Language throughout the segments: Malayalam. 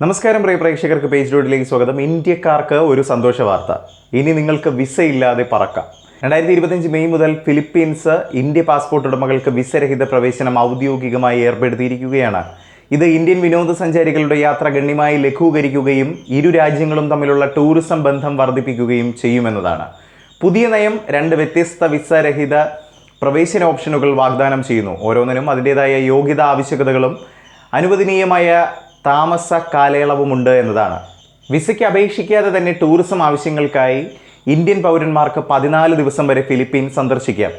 നമസ്കാരം പ്രിയ പ്രേക്ഷകർക്ക് പേജ് റോഡിലേക്ക് സ്വാഗതം. ഇന്ത്യക്കാർക്ക് ഒരു സന്തോഷ വാർത്ത. ഇനി നിങ്ങൾക്ക് വിസ ഇല്ലാതെ പറക്കാം. രണ്ടായിരത്തി ഇരുപത്തിയഞ്ച് മെയ് മുതൽ ഫിലിപ്പീൻസ് ഇന്ത്യ പാസ്പോർട്ട് ഉടമകൾക്ക് വിസരഹിത പ്രവേശനം ഔദ്യോഗികമായി ഏർപ്പെടുത്തിയിരിക്കുകയാണ്. ഇത് ഇന്ത്യൻ വിനോദസഞ്ചാരികളുടെ യാത്ര ഗണ്യമായി ലഘൂകരിക്കുകയും ഇരു രാജ്യങ്ങളും തമ്മിലുള്ള ടൂറിസം ബന്ധം വർദ്ധിപ്പിക്കുകയും ചെയ്യുമെന്നതാണ്. പുതിയ നയം രണ്ട് വ്യത്യസ്ത വിസരഹിത പ്രവേശന ഓപ്ഷനുകൾ വാഗ്ദാനം ചെയ്യുന്നു. ഓരോന്നിനും അതിന്റെതായ യോഗ്യതാ ആവശ്യകതകളും അനുവദനീയമായ താമസ കാലയളവുമുണ്ട് എന്നതാണ്. വിസയ്ക്ക് അപേക്ഷിക്കാതെ തന്നെ ടൂറിസം ആവശ്യങ്ങൾക്കായി ഇന്ത്യൻ പൗരന്മാർക്ക് പതിനാല് ദിവസം വരെ ഫിലിപ്പീൻസ് സന്ദർശിക്കാം.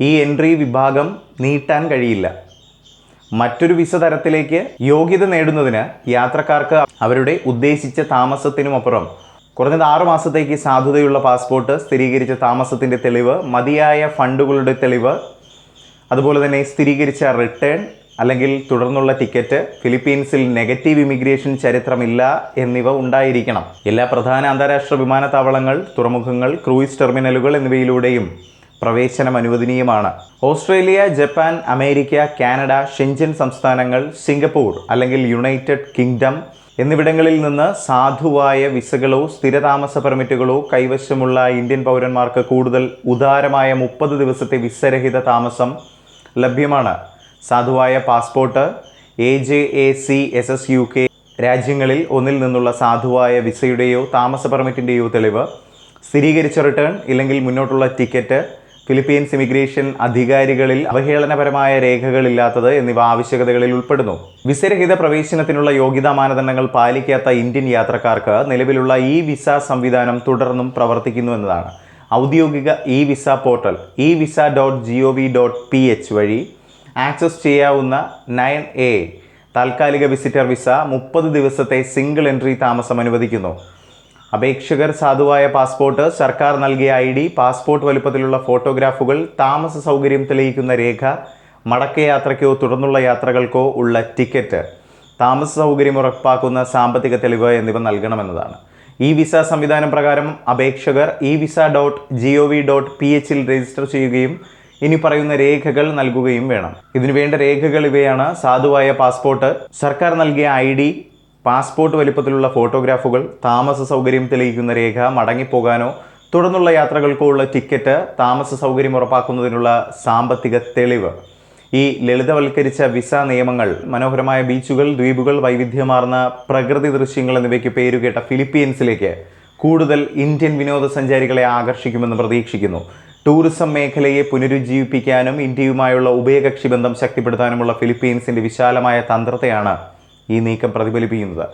ഈ എൻട്രി വിഭാഗം നീട്ടാൻ കഴിയില്ല. മറ്റൊരു വിസ തരത്തിലേക്ക് യോഗ്യത നേടുന്നതിന് യാത്രക്കാർക്ക് അവരുടെ ഉദ്ദേശിച്ച താമസത്തിനുമപ്പുറം കുറഞ്ഞത് ആറു മാസത്തേക്ക് സാധുതയുള്ള പാസ്പോർട്ട് സ്ഥിരീകരിച്ച താമസത്തിന്റെ തെളിവ് മതിയായ ഫണ്ടുകളുടെ തെളിവ് അതുപോലെ തന്നെ സ്ഥിരീകരിച്ച റിട്ടേൺ അല്ലെങ്കിൽ തുടർന്നുള്ള ടിക്കറ്റ് ഫിലിപ്പീൻസിൽ നെഗറ്റീവ് ഇമിഗ്രേഷൻ ചരിത്രമില്ല എന്നിവ ഉണ്ടായിരിക്കണം. എല്ലാ പ്രധാന അന്താരാഷ്ട്ര വിമാനത്താവളങ്ങൾ തുറമുഖങ്ങൾ ക്രൂയിസ് ടെർമിനലുകൾ എന്നിവയിലൂടെയും പ്രവേശനം അനുവദനീയമാണ്. Australia Japan America Canada Schengen സംസ്ഥാനങ്ങൾ സിംഗപ്പൂർ അല്ലെങ്കിൽ യുണൈറ്റഡ് കിങ്ഡം എന്നിവിടങ്ങളിൽ നിന്ന് സാധുവായ വിസകളോ സ്ഥിരതാമസ പെർമിറ്റുകളോ കൈവശമുള്ള ഇന്ത്യൻ പൗരന്മാർക്ക് കൂടുതൽ ഉദാരമായ മുപ്പത് ദിവസത്തെ വിസരഹിത താമസം ലഭ്യമാണ്. സാധുവായ passport A J A C S S U K രാജ്യങ്ങളിൽ ഒന്നിൽ നിന്നുള്ള സാധുവായ വിസയുടെയോ താമസ പെർമിറ്റിന്റെയോ തെളിവ് സ്ഥിരീകരിച്ച റിട്ടേൺ ഇല്ലെങ്കിൽ മുന്നോട്ടുള്ള ടിക്കറ്റ് ഫിലിപ്പീൻസ് ഇമിഗ്രേഷൻ അധികാരികളിൽ അവഹേളനപരമായ രേഖകളില്ലാത്തത് എന്നിവ ആവശ്യകതകളിൽ ഉൾപ്പെടുന്നു. വിസരഹിത പ്രവേശനത്തിനുള്ള യോഗ്യതാ മാനദണ്ഡങ്ങൾ പാലിക്കാത്ത ഇന്ത്യൻ യാത്രക്കാർക്ക് നിലവിലുള്ള ഇ വിസ സംവിധാനം തുടർന്നും പ്രവർത്തിക്കുന്നു എന്നതാണ്. ഔദ്യോഗിക e visa portal e visa dot G O V dot P H വഴി ആക്സസ് ചെയ്യാവുന്ന നയൻ എ താൽക്കാലിക വിസിറ്റർ വിസ മുപ്പത് ദിവസത്തെ സിംഗിൾ എൻട്രി താമസം അനുവദിക്കുന്നു. അപേക്ഷകർ സാധുവായ പാസ്പോർട്ട് സർക്കാർ നൽകിയ ഐ ഡി പാസ്പോർട്ട് വലുപ്പത്തിലുള്ള ഫോട്ടോഗ്രാഫുകൾ താമസ സൗകര്യം തെളിയിക്കുന്ന രേഖ മടക്കയാത്രയ്ക്കോ തുടർന്നുള്ള യാത്രകൾക്കോ ഉള്ള ടിക്കറ്റ് താമസ സൗകര്യം ഉറപ്പാക്കുന്ന സാമ്പത്തിക തെളിവ് എന്നിവ നൽകണമെന്നതാണ്. ഈ വിസ സംവിധാനം പ്രകാരം അപേക്ഷകർ e visa dot G O V dot P എച്ചിൽ രജിസ്റ്റർ ചെയ്യുകയും ഇനി പറയുന്ന രേഖകൾ നൽകുകയും വേണം. ഇതിനു വേണ്ട രേഖകൾ ഇവയാണ്. സാധുവായ പാസ്പോർട്ട് സർക്കാർ നൽകിയ ഐ ഡി പാസ്പോർട്ട് വലിപ്പത്തിലുള്ള ഫോട്ടോഗ്രാഫുകൾ താമസ സൗകര്യം തെളിയിക്കുന്ന രേഖ മടങ്ങിപ്പോകാനോ തുടർന്നുള്ള യാത്രകൾക്കോ ഉള്ള ടിക്കറ്റ് താമസ സൗകര്യം ഉറപ്പാക്കുന്നതിനുള്ള സാമ്പത്തിക തെളിവ്. ഈ ലളിതവൽക്കരിച്ച വിസ നിയമങ്ങൾ മനോഹരമായ ബീച്ചുകൾ ദ്വീപുകൾ വൈവിധ്യമാർന്ന പ്രകൃതി ദൃശ്യങ്ങൾ എന്നിവയ്ക്ക് പേരുകേട്ട ഫിലിപ്പീൻസിലേക്ക് കൂടുതൽ ഇന്ത്യൻ വിനോദസഞ്ചാരികളെ ആകർഷിക്കുമെന്ന് പ്രതീക്ഷിക്കുന്നു. ടൂറിസം മേഖലയെ പുനരുജ്ജീവിപ്പിക്കാനും ഇന്ത്യയുമായുള്ള ഉഭയകക്ഷി ബന്ധം ശക്തിപ്പെടുത്താനുമുള്ള ഫിലിപ്പീൻസിന്റെ വിശാലമായ തന്ത്രത്തെയാണ് ഈ നീക്കം പ്രതിഫലിപ്പിക്കുന്നത്.